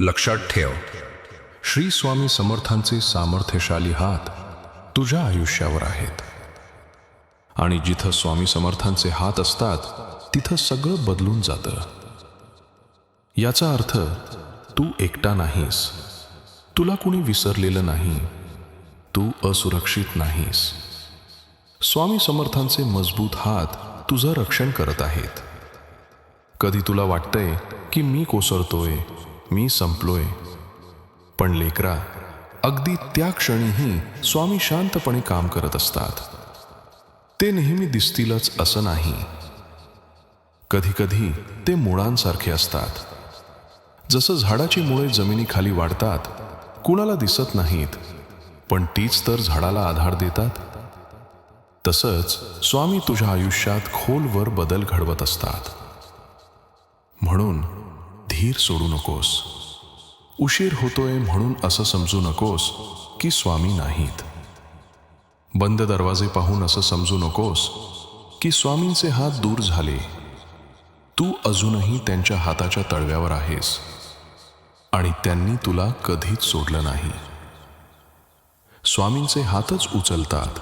लक्षात ठेव. श्री स्वामी समर्थांचे सामर्थ्यशाली हात तुझ्या आयुष्यावर आहेत. आणि जिथं स्वामी समर्थांचे हात असतात तिथं सगळं बदलून जातं. याचा अर्थ तू एकटा नाहीस. तुला कुणी विसरलेलं नाही. तू असुरक्षित नाहीस. स्वामी समर्थांचे मजबूत हात तुझं रक्षण करत आहेत. कधी तुला वाटतंय की मी कोसळतोय? मी संपलोय. पण लेकरा अगदी त्या क्षणीही स्वामी शांतपणे काम करत असतात. ते नेहमी दिसतीलच असं नाही. कधीकधी ते मुळांसारखे असतात. जसं झाडाची मुळे जमिनीखाली वाढतात कुणाला दिसत नाहीत पण तीच तर झाडाला आधार देतात. तसंच स्वामी तुझ्या आयुष्यात खोलवर बदल घडवत असतात. म्हणून धीर सोडू नकोस. उशीर होतोय म्हणून असं समजू नकोस की स्वामी नाहीत. बंद दरवाजे पाहून असं समजू नकोस की स्वामींचे हात दूर झाले. तू अजूनही त्यांच्या हाताच्या तळव्यावर आहेस. आणि त्यांनी तुला कधीच सोडलं नाही. स्वामींचे हातच उचलतात.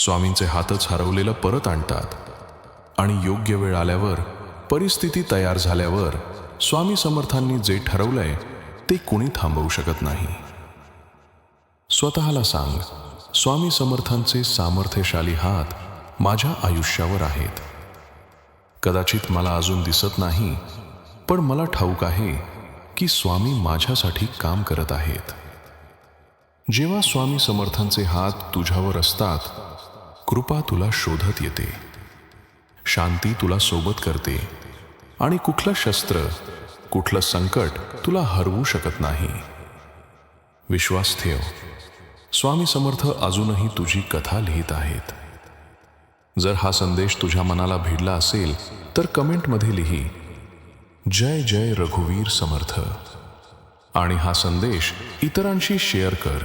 स्वामींचे हातच हरवलेलं परत आणतात. आणि योग्य वेळ आल्यावर परिस्थिती तयार झाल्यावर स्वामी समर्थांनी जे ठरवलंय ते कुणी थांबवू शकत नाही. स्वतःला सांग स्वामी समर्थांचे सामर्थ्यशाली हात माझ्या आयुष्यावर आहेत. कदाचित मला अजून दिसत नाही पण मला ठाऊक आहे की स्वामी माझ्यासाठी काम करत आहेत. जेव्हा स्वामी समर्थांचे हात तुझ्यावर असतात कृपा तुला शोधत येते. शांती तुला सोबत करते. आणि कुठलं शस्त्र कुठलं संकट तुला हरवू शकत नाही. विश्वास ठेव. स्वामी समर्थ अजूनही तुझी कथा लिहित आहेत. जर हा संदेश तुझ्या मनाला भिडला असेल तर कमेंटमध्ये लिही जय जय रघुवीर समर्थ. आणि हा संदेश इतरांशी शेअर कर.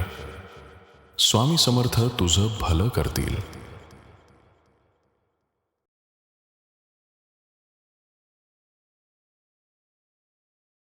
स्वामी समर्थ तुझं भलं करतील.